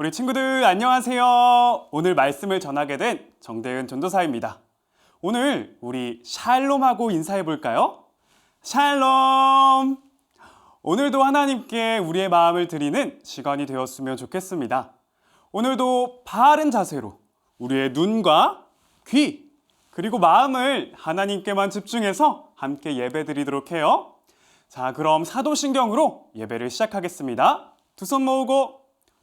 우리 친구들 안녕하세요. 오늘 말씀을 전하게 된 정대은 전도사입니다. 오늘 우리 샬롬하고 인사해 볼까요? 샬롬! 오늘도 하나님께 우리의 마음을 드리는 시간이 되었으면 좋겠습니다. 오늘도 바른 자세로 우리의 눈과 귀, 그리고 마음을 하나님께만 집중해서 함께 예배 드리도록 해요. 자, 그럼 사도신경으로 예배를 시작하겠습니다. 두 손 모으고,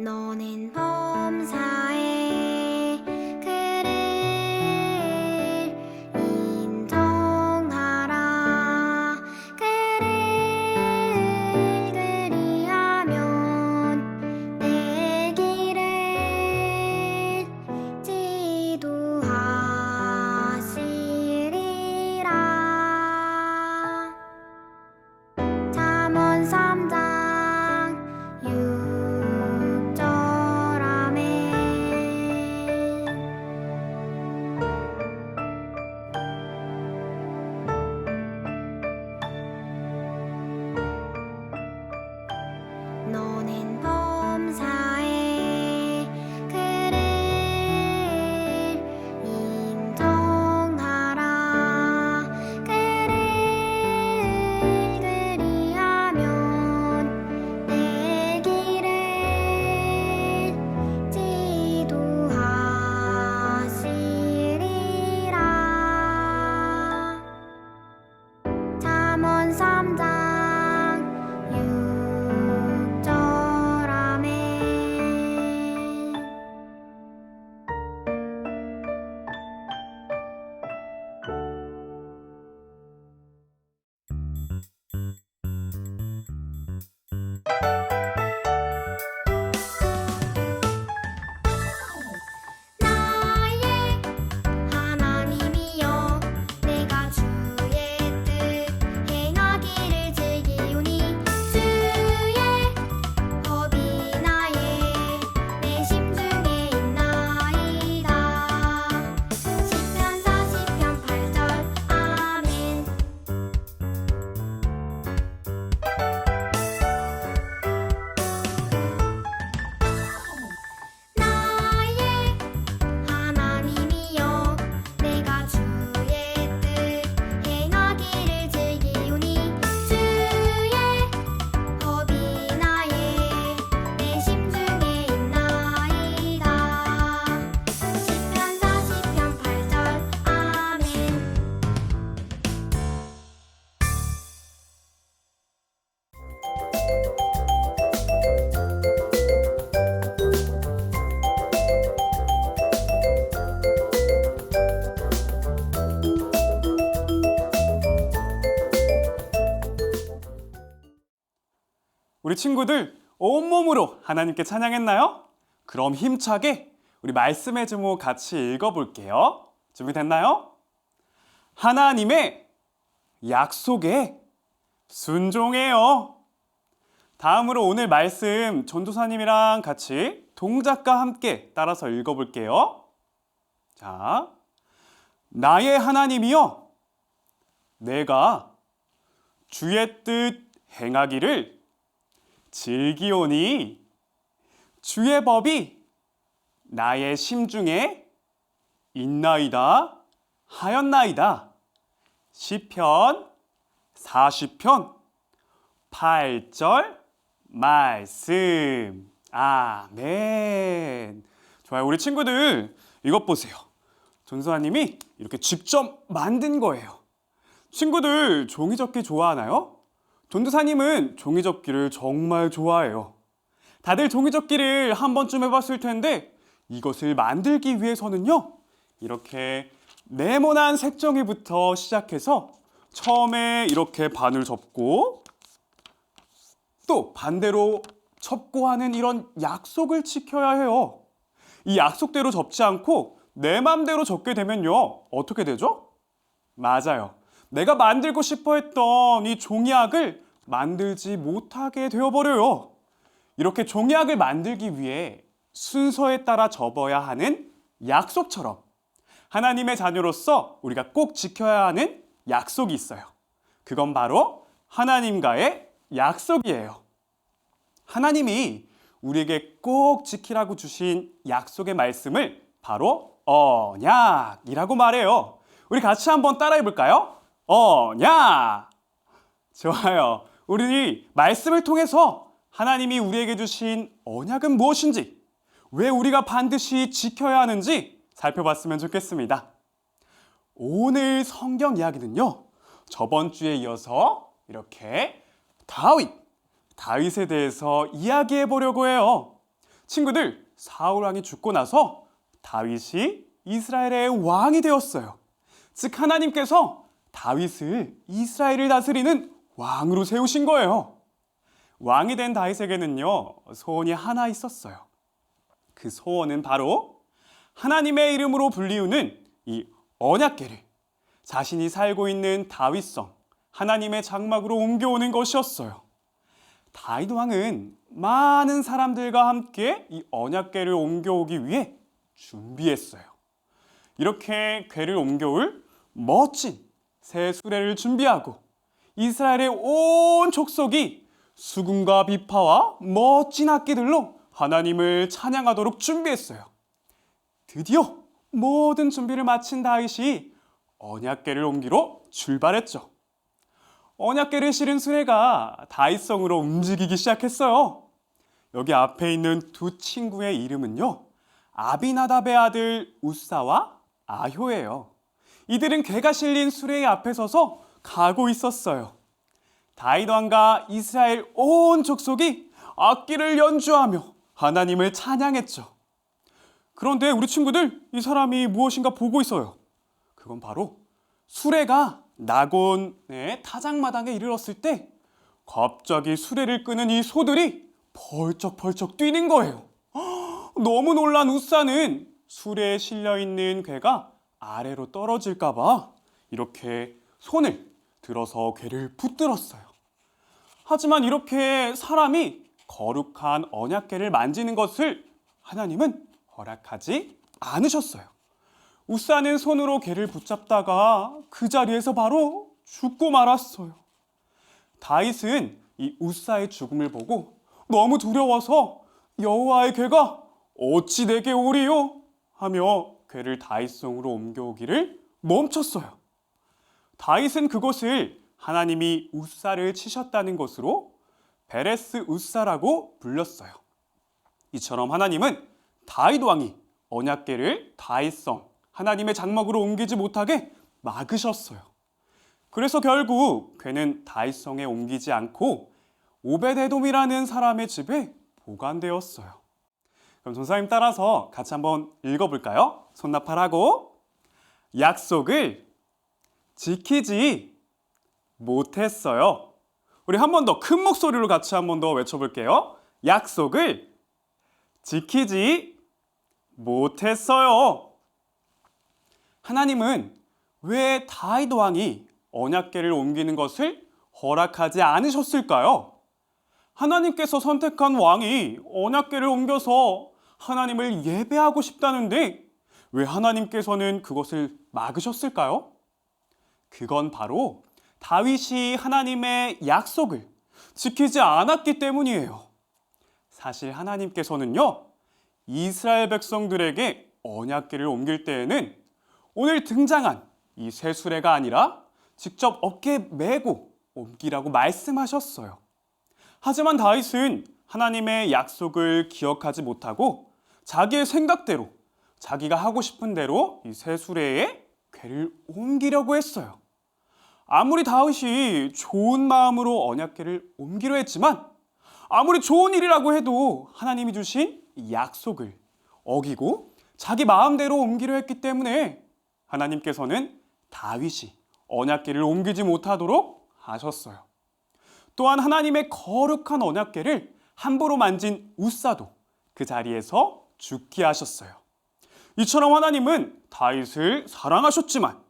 너는 범사의 우리 친구들 온몸으로 하나님께 찬양했나요? 그럼 힘차게 우리 말씀의 제목 같이 읽어볼게요. 준비됐나요? 하나님의 약속에 순종해요. 다음으로 오늘 말씀 전도사님이랑 같이 동작과 함께 따라서 읽어볼게요. 자, 나의 하나님이여, 내가 주의 뜻 행하기를 즐기오니 주의 법이 나의 심중에 있나이다 하였나이다. 시편 40편 8절 말씀. 아멘. 좋아요. 우리 친구들 이것 보세요. 전수아님이 이렇게 직접 만든 거예요. 친구들 종이접기 좋아하나요? 전도사님은 종이접기를 정말 좋아해요. 다들 종이접기를 한 번쯤 해봤을 텐데 이것을 만들기 위해서는요. 이렇게 네모난 색종이부터 시작해서 처음에 이렇게 반을 접고 또 반대로 접고 하는 이런 약속을 지켜야 해요. 이 약속대로 접지 않고 내 맘대로 접게 되면요. 어떻게 되죠? 맞아요. 내가 만들고 싶어 했던 이 종이약을 만들지 못하게 되어버려요. 이렇게 종이약을 만들기 위해 순서에 따라 접어야 하는 약속처럼 하나님의 자녀로서 우리가 꼭 지켜야 하는 약속이 있어요. 그건 바로 하나님과의 약속이에요. 하나님이 우리에게 꼭 지키라고 주신 약속의 말씀을 바로 언약이라고 말해요. 우리 같이 한번 따라해 볼까요? 언약. 좋아요. 우리 말씀을 통해서 하나님이 우리에게 주신 언약은 무엇인지, 왜 우리가 반드시 지켜야 하는지 살펴봤으면 좋겠습니다. 오늘 성경 이야기는요. 저번 주에 이어서 이렇게 다윗, 다윗에 대해서 이야기해 보려고 해요. 친구들, 사울 왕이 죽고 나서 다윗이 이스라엘의 왕이 되었어요. 즉 하나님께서 다윗을 이스라엘을 다스리는 왕으로 세우신 거예요. 왕이 된 다윗에게는요, 소원이 하나 있었어요. 그 소원은 바로 하나님의 이름으로 불리우는 이 언약궤를 자신이 살고 있는 다윗성 하나님의 장막으로 옮겨오는 것이었어요. 다윗 왕은 많은 사람들과 함께 이 언약궤를 옮겨오기 위해 준비했어요. 이렇게 궤를 옮겨올 멋진 새 수레를 준비하고 이스라엘의 온 족속이 수금과 비파와 멋진 악기들로 하나님을 찬양하도록 준비했어요. 드디어 모든 준비를 마친 다윗이 언약궤를 옮기러 출발했죠. 언약궤를 실은 수레가 다윗성으로 움직이기 시작했어요. 여기 앞에 있는 두 친구의 이름은요. 아비나답의 아들 우사와 아효예요. 이들은 괴가 실린 수레의 앞에 서서 가고 있었어요. 다윗 왕과 이스라엘 온 족속이 악기를 연주하며 하나님을 찬양했죠. 그런데 우리 친구들 이 사람이 무엇인가 보고 있어요. 그건 바로 수레가 나곤의 타작마당에 이르렀을 때 갑자기 수레를 끄는 이 소들이 벌쩍벌쩍 뛰는 거예요. 헉, 너무 놀란 우사는 수레에 실려 있는 괴가 아래로 떨어질까봐 이렇게 손을 들어서 괴를 붙들었어요. 하지만 이렇게 사람이 거룩한 언약궤를 만지는 것을 하나님은 허락하지 않으셨어요. 우사는 손으로 개를 붙잡다가 그 자리에서 바로 죽고 말았어요. 다윗은 이 우사의 죽음을 보고 너무 두려워서 여호와의 괴가 어찌 내게 오리요 하며 괴를 다윗성으로 옮겨오기를 멈췄어요. 다윗은 그것을 하나님이 우사를 치셨다는 것으로 베레스 우사라고 불렀어요. 이처럼 하나님은 다윗 왕이 언약궤를 다윗성 하나님의 장막으로 옮기지 못하게 막으셨어요. 그래서 결국 괴는 다윗성에 옮기지 않고 오베데돔이라는 사람의 집에 보관되었어요. 그럼 전사님 따라서 같이 한번 읽어볼까요? 손나팔하고 약속을 지키지 못했어요. 우리 한 번 더 큰 목소리로 같이 한 번 더 외쳐볼게요. 약속을 지키지 못했어요. 하나님은 왜 다윗 왕이 언약궤를 옮기는 것을 허락하지 않으셨을까요? 하나님께서 선택한 왕이 언약궤를 옮겨서 하나님을 예배하고 싶다는데 왜 하나님께서는 그것을 막으셨을까요? 그건 바로 다윗이 하나님의 약속을 지키지 않았기 때문이에요. 사실 하나님께서는요, 이스라엘 백성들에게 언약궤를 옮길 때에는 오늘 등장한 이새 수레가 아니라 직접 어깨에 메고 옮기라고 말씀하셨어요. 하지만 다윗은 하나님의 약속을 기억하지 못하고 자기의 생각대로 자기가 하고 싶은 대로 이새 수레에 궤를 옮기려고 했어요. 아무리 다윗이 좋은 마음으로 언약궤를 옮기려 했지만 아무리 좋은 일이라고 해도 하나님이 주신 이 약속을 어기고 자기 마음대로 옮기려 했기 때문에 하나님께서는 다윗이 언약궤를 옮기지 못하도록 하셨어요. 또한 하나님의 거룩한 언약궤를 함부로 만진 우사도 그 자리에서 죽게 하셨어요. 이처럼 하나님은 다윗을 사랑하셨지만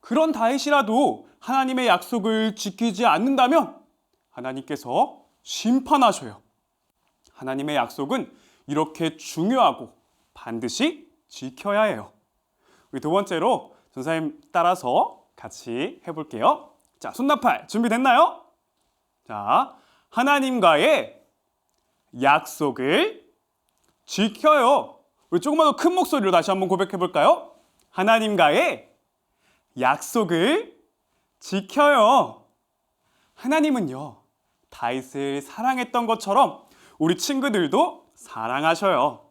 그런 다윗이라도 하나님의 약속을 지키지 않는다면 하나님께서 심판하셔요. 하나님의 약속은 이렇게 중요하고 반드시 지켜야 해요. 우리 두 번째로 전사님 따라서 같이 해볼게요. 자, 손나팔 준비됐나요? 자, 하나님과의 약속을 지켜요. 우리 조금만 더 큰 목소리로 다시 한번 고백해 볼까요? 하나님과의 약속을 지켜요. 하나님은요, 다윗을 사랑했던 것처럼 우리 친구들도 사랑하셔요.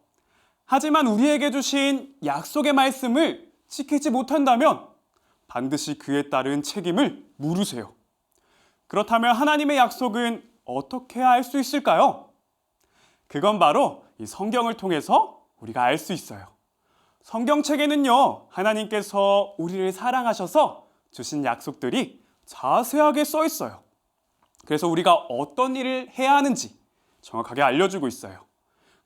하지만 우리에게 주신 약속의 말씀을 지키지 못한다면 반드시 그에 따른 책임을 물으세요. 그렇다면 하나님의 약속은 어떻게 알 수 있을까요? 그건 바로 이 성경을 통해서 우리가 알 수 있어요. 성경책에는요, 하나님께서 우리를 사랑하셔서 주신 약속들이 자세하게 써 있어요. 그래서 우리가 어떤 일을 해야 하는지 정확하게 알려주고 있어요.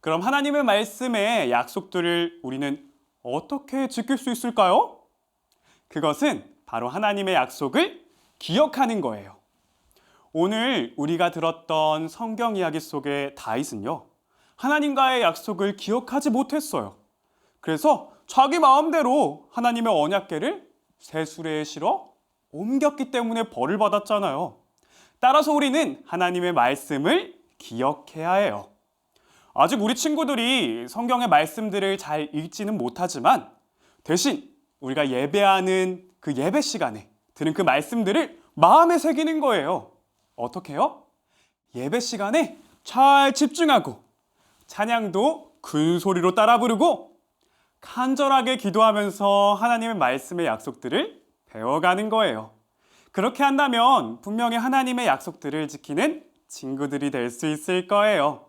그럼 하나님의 말씀의 약속들을 우리는 어떻게 지킬 수 있을까요? 그것은 바로 하나님의 약속을 기억하는 거예요. 오늘 우리가 들었던 성경 이야기 속의 다윗은요, 하나님과의 약속을 기억하지 못했어요. 그래서 자기 마음대로 하나님의 언약궤를 새 수레에 실어 옮겼기 때문에 벌을 받았잖아요. 따라서 우리는 하나님의 말씀을 기억해야 해요. 아직 우리 친구들이 성경의 말씀들을 잘 읽지는 못하지만 대신 우리가 예배하는 그 예배 시간에 드는 그 말씀들을 마음에 새기는 거예요. 어떻게요? 예배 시간에 잘 집중하고 찬양도 큰 소리로 따라 부르고 간절하게 기도하면서 하나님의 말씀의 약속들을 배워가는 거예요. 그렇게 한다면 분명히 하나님의 약속들을 지키는 친구들이 될 수 있을 거예요.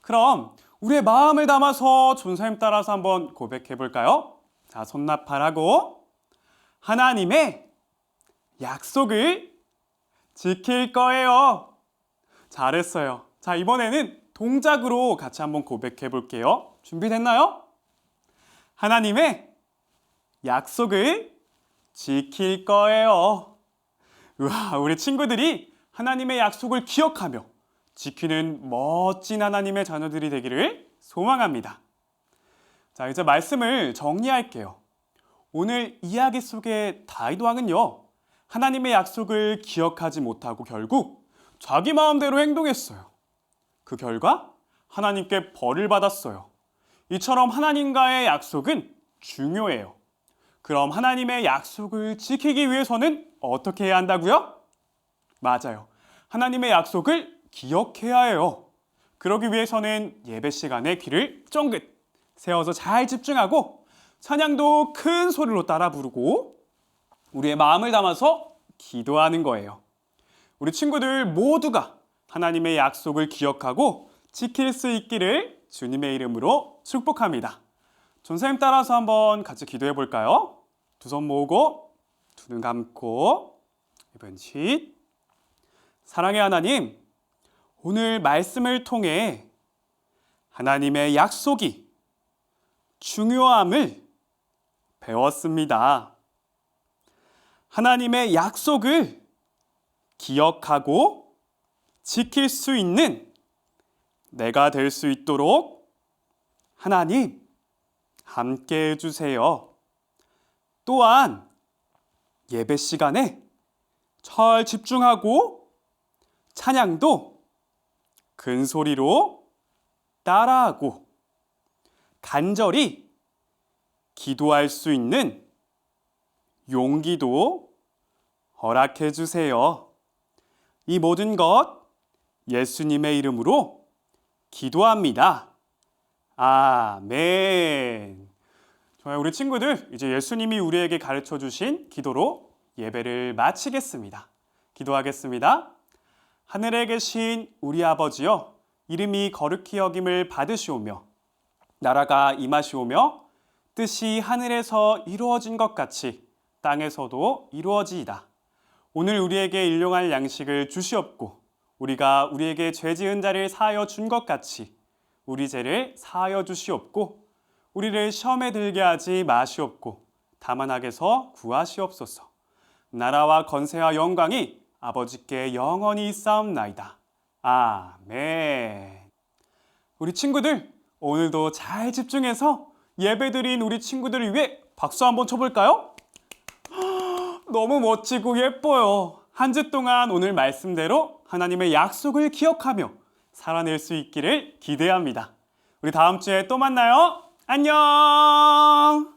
그럼 우리의 마음을 담아서 존사님 따라서 한번 고백해 볼까요? 자, 손나팔하고 하나님의 약속을 지킬 거예요. 잘했어요. 자, 이번에는 동작으로 같이 한번 고백해 볼게요. 준비됐나요? 하나님의 약속을 지킬 거예요. 우와, 우리 친구들이 하나님의 약속을 기억하며 지키는 멋진 하나님의 자녀들이 되기를 소망합니다. 자, 이제 말씀을 정리할게요. 오늘 이야기 속의 다윗 왕은요, 하나님의 약속을 기억하지 못하고 결국 자기 마음대로 행동했어요. 그 결과 하나님께 벌을 받았어요. 이처럼 하나님과의 약속은 중요해요. 그럼 하나님의 약속을 지키기 위해서는 어떻게 해야 한다고요? 맞아요. 하나님의 약속을 기억해야 해요. 그러기 위해서는 예배 시간에 귀를 쫑긋 세워서 잘 집중하고 찬양도 큰 소리로 따라 부르고 우리의 마음을 담아서 기도하는 거예요. 우리 친구들 모두가 하나님의 약속을 기억하고 지킬 수 있기를 주님의 이름으로 축복합니다. 전사님 따라서 한번 같이 기도해 볼까요? 두 손 모으고 두 눈 감고 이번 시 사랑의 하나님 오늘 말씀을 통해 하나님의 약속이 중요함을 배웠습니다. 하나님의 약속을 기억하고 지킬 수 있는 내가 될 수 있도록 하나님 함께 해주세요. 또한 예배 시간에 잘 집중하고 찬양도 큰 소리로 따라하고 간절히 기도할 수 있는 용기도 허락해 주세요. 이 모든 것 예수님의 이름으로 기도합니다. 아멘. 좋아요. 우리 친구들, 이제 예수님이 우리에게 가르쳐 주신 기도로 예배를 마치겠습니다. 기도하겠습니다. 하늘에 계신 우리 아버지여, 이름이 거룩히 여김을 받으시오며, 나라가 임하시오며, 뜻이 하늘에서 이루어진 것 같이 땅에서도 이루어지이다. 오늘 우리에게 일용할 양식을 주시옵고, 우리가 우리에게 죄 지은 자를 사하여 준 것 같이 우리 죄를 사하여 주시옵고, 우리를 시험에 들게 하지 마시옵고, 다만 악에서 구하시옵소서. 나라와 건세와 영광이 아버지께 영원히 있사옵나이다. 아멘. 우리 친구들, 오늘도 잘 집중해서 예배드린 우리 친구들을 위해 박수 한번 쳐볼까요? 너무 멋지고 예뻐요. 한 주 동안 오늘 말씀대로 하나님의 약속을 기억하며 살아낼 수 있기를 기대합니다. 우리 다음 주에 또 만나요. 안녕!